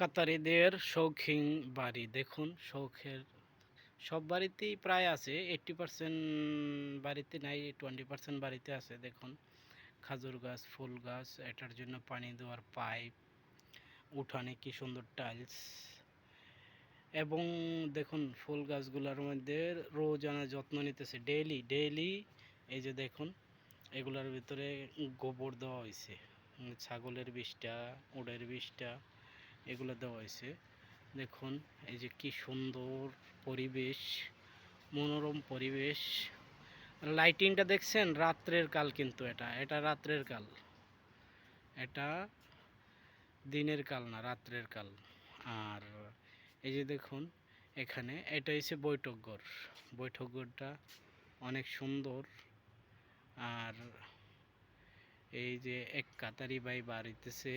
কাতারিদের শৌখিন বাড়ি। দেখুন, শৌখের সব বাড়িতেই প্রায় আছে এইট্টি পার্সেন্ট বাড়িতে নাই টোয়েন্টি পার্সেন্ট বাড়িতে আছে। দেখুন, খাজুর গাছ, ফুল গাছ, এটার জন্য পানি দেওয়ার পাইপ, উঠানে কি সুন্দর টাইলস এবং দেখুন, ফুল গাছগুলোর মধ্যে রোজানা যত্ন নিতেছে। ডেইলি ডেইলি এই যে দেখুন, এগুলোর ভিতরে গোবর দেওয়া হয়েছে ছাগলের বিষটা উটের বিষটা এগুলো দেওয়া হয়েছে। দেখুন, এই যে কি সুন্দর পরিবেশ, মনোরম পরিবেশ। লাইটিংটা দেখছেন? রাত্রের কাল কিন্তু এটা। এটা রাত্রের কাল। এটা দিনের কাল না, রাত্রের কাল। আর এই যে দেখুন, এখানে এটা হচ্ছে বৈঠকঘর। বৈঠকঘরটা অনেক সুন্দর। আর এই যে এক কাতারি ভাই বাড়িতেছে।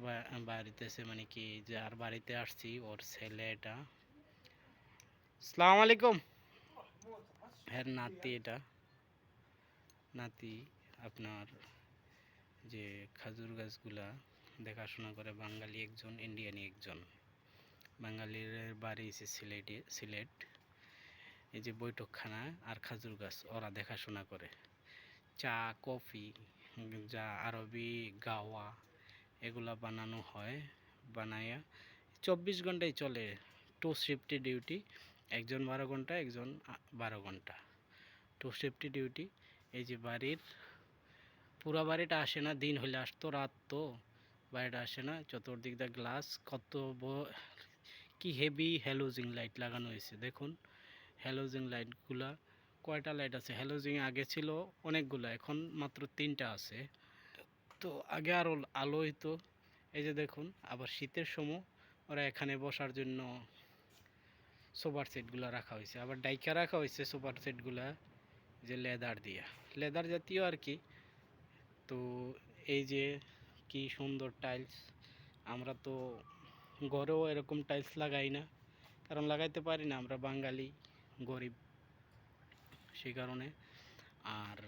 বা- বাড়িতেছে মানে কি যার বাড়িতে আসছি, ওর ছেলে এটা। সালাম আলাইকুম হ্যাঁ নাতি এটা। নাতি আপনার যে খাজুর গাছগুলা দেখাশোনা করে, বাঙালি একজন, ইন্ডিয়ানি একজন। বাঙালির বাড়ি এসে সিলেটে, সিলেট। এই যে বৈঠকখানা আর খাজুর গাছ, ওরা দেখাশোনা করে। চা, কফি, যা আরবি, গাওয়া এগুলা বানানো হয়, বানাইয়া চব্বিশ ঘন্টায় চলে টু শিফটি ডিউটি একজন বারো ঘণ্টা, একজন বারো ঘণ্টা। টু শিফটি ডিউটি এই যে বাড়ির, পুরা বাড়িটা আসে না, দিন হলে আসতো, রাত তো বাড়িটা আসে না। চতুর্দিক দা গ্লাস কত কি হেভি হ্যালোজিং লাইট লাগানো হয়েছে, দেখুন। হ্যালোজিং লাইটগুলা কয়টা লাইট আছে? হ্যালোজিং আগে ছিল অনেকগুলো, এখন মাত্র তিনটা আছে। তো আগে আরও আলো হইতো। এই যে দেখুন, আবার শীতের সময় ওরা এখানে বসার জন্য সোফার সেটগুলো রাখা হয়েছে। আবার ডাইকা রাখা হয়েছে সোফার সেটগুলা, যে লেদার দিয়া। লেদার জাতীয় আর কি। তো এই যে কি সুন্দর টাইলস, আমরা তো ঘরেও এরকম টাইলস লাগাই না। কারণ লাগাইতে পারি না, আমরা বাঙালি, গরিব, সেই কারণে। আর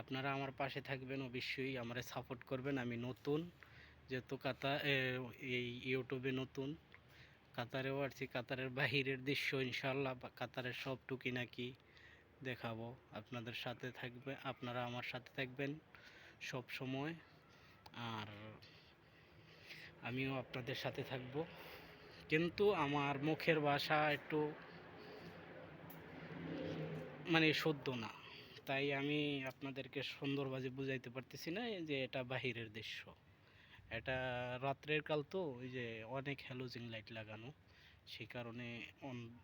আপনারা আমার পাশে থাকবেন, অবশ্যই আমরা সাপোর্ট করবেন। আমি নতুন, যেহেতু কাতার এই ইউটিউবে নতুন। কাতারেও আসছি কাতারের বাহিরের দৃশ্য ইনশাল্লাহ কাতারের সব টুকি নাকি দেখাবো। আপনাদের সাথে থাকবে, আপনারা আমার সাথে থাকবেন সব সময়। আর আমিও আপনাদের সাথে থাকব। কিন্তু আমার মুখের ভাষা একটু মানে শুদ্ধ না। তাই আমি আপনাদেরকে সুন্দরভাবে বুঝাইতে পারতেছি না যে এটা বাহিরের দৃশ্য। এটা রাত্রের কাল তো, ওই যে অনেক হ্যালোজিং লাইট লাগানো, সেই কারণে অন-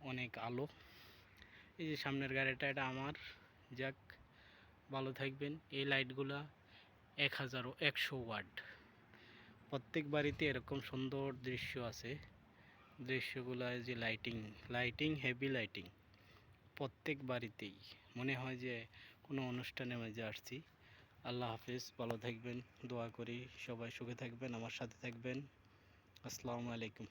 অনেক আলো। এই যে সামনের গাড়িটা, এটা আমার। যাক, ভালো থাকবেন। এই লাইটগুলা এক হাজার একশো ওয়াট। প্রত্যেক বাড়িতে এরকম সুন্দর দৃশ্য আছে। দৃশ্যগুলো যে লাইটিং লাইটিং হেভি লাইটিং প্রত্যেক বাড়িতেই। মনে হয় যে কোনো অনুষ্ঠানে মাঝে আসছি। আল্লাহ হাফিজ, ভালো থাকবেন, দোয়া করি, সবাই সুখে থাকবেন, আমার সাথে থাকবেন। আসসালামু আলাইকুম।